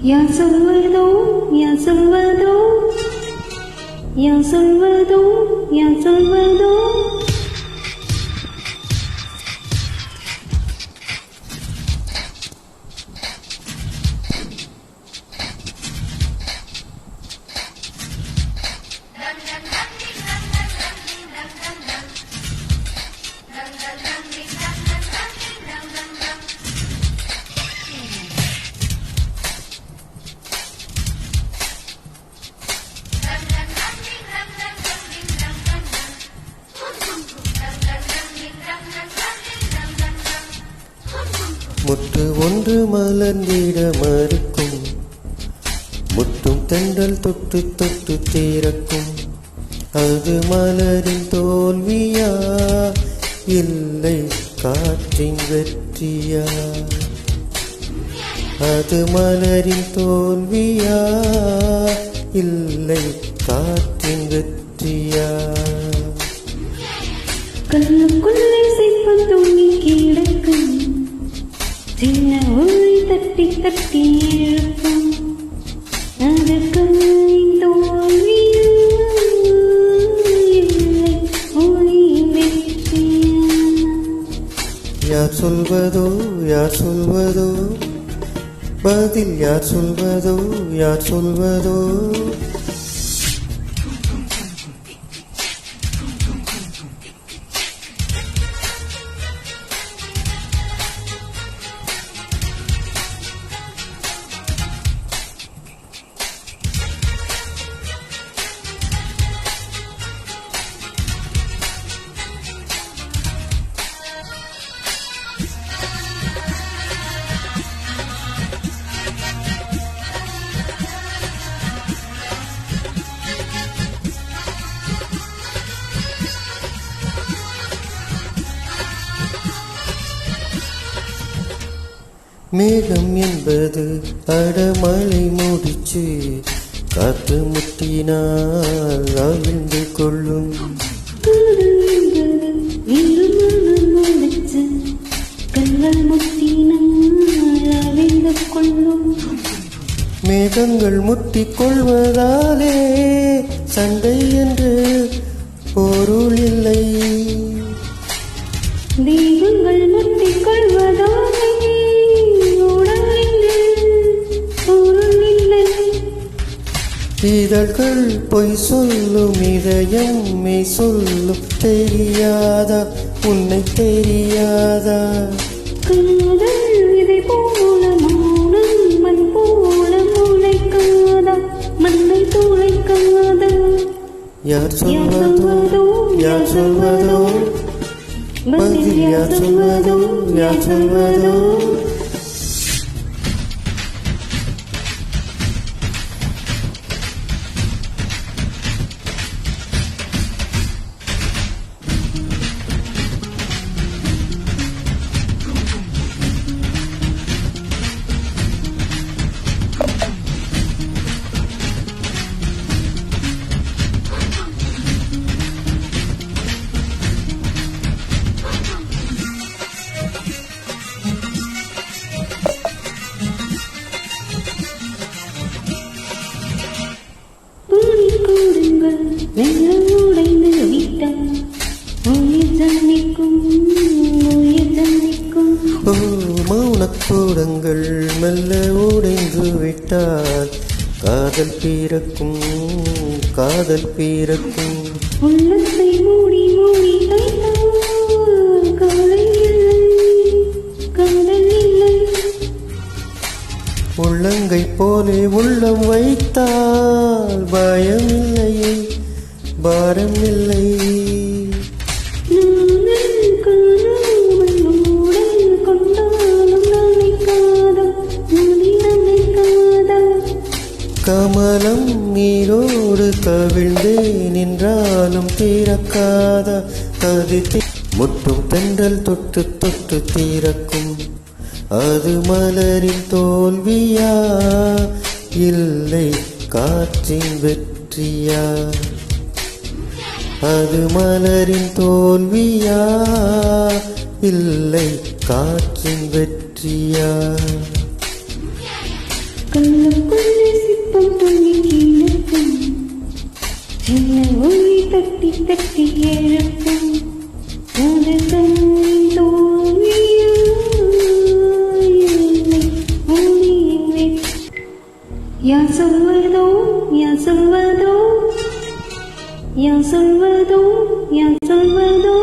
யார் சொல்வதோ யார் சொல்வதோ யார் சொல்வதோ யார் சொல்வதோ முற்று ஒன்று மலர்ந்திட மறுக்கும். முற்றும் தென்றல் தொட்டு தொட்டு தீரக்கும் அது மலரின் தோல்வியா? இல்லை காற்றின் வெற்றியா? அது மலரின் தோல்வியா? இல்லை காற்றின் வெற்றியா? கண்ணுக்குள்ளே சிப்ப தூங்கி கிடக்கும். சின்ன ஒளி தட்டி தட்டி எழுப்பும் அது யார் சொல்வதோ யார் சொல்வதோ? பதில் யார் சொல்வதோ யார் சொல்வதோ? மேகம் என்பது அடமழை முடிச்சு காத்து முட்டினால் முத்தினால் அவிழ்ந்து கொள்ளும். மேகங்கள் முட்டிக் கொள்வதாலே சண்டை என்று பொருள் இல்லை. இதழ்கள் பொய் சொல்லும் இதயம் மெய் சொல்லும். தெரியாதா? உன்னை தெரியாதா? இதை போல மௌனம் மண் போல முளைக்காதா? மண்ணை துளைக்காதா? யார் சொல்வதோ யார் சொல்வதோ? பதில் யார் சொல்வதோ யார் சொல்வதோ? உடைந்து விட்டம் உயிர் ஜன்னிக்கும் உயிர் ஜன்னிக்கும் மௌனக்கூடங்கள் மெல்ல உடைந்து விட்டால் காதல் பிறக்கும் காதல் பிறக்கும். உள்ளத்தை மூடி மூடி உள்ளங்கை போலே உள்ளம் வைத்தால் பயமில்லையே. பாரம் இல்லை கமலம் நீரோடு கவிழ்ந்தே நின்றாலும் தீரக்காத அது தி- முட்டும் தென்றல் தொட்டு தொட்டு தீரக்கும். அது மலரின் தோல்வியா? இல்லை காற்றின் வெற்றியா? அது மலரின் தோல்வியா? இல்லை காற்றின் வெற்றியா? சொல்லுக்குள்ளே சிப்பம் துணி கீழக்கும் சின்ன ஒளி தட்டி தட்டி எழுப்பும் அது தோல்வியா? இல்லை ஒளி இல்லை யார் சொல்வதோ யார் சொல்வதோ? யார் சொல்வதோ யார் சொல்வதோ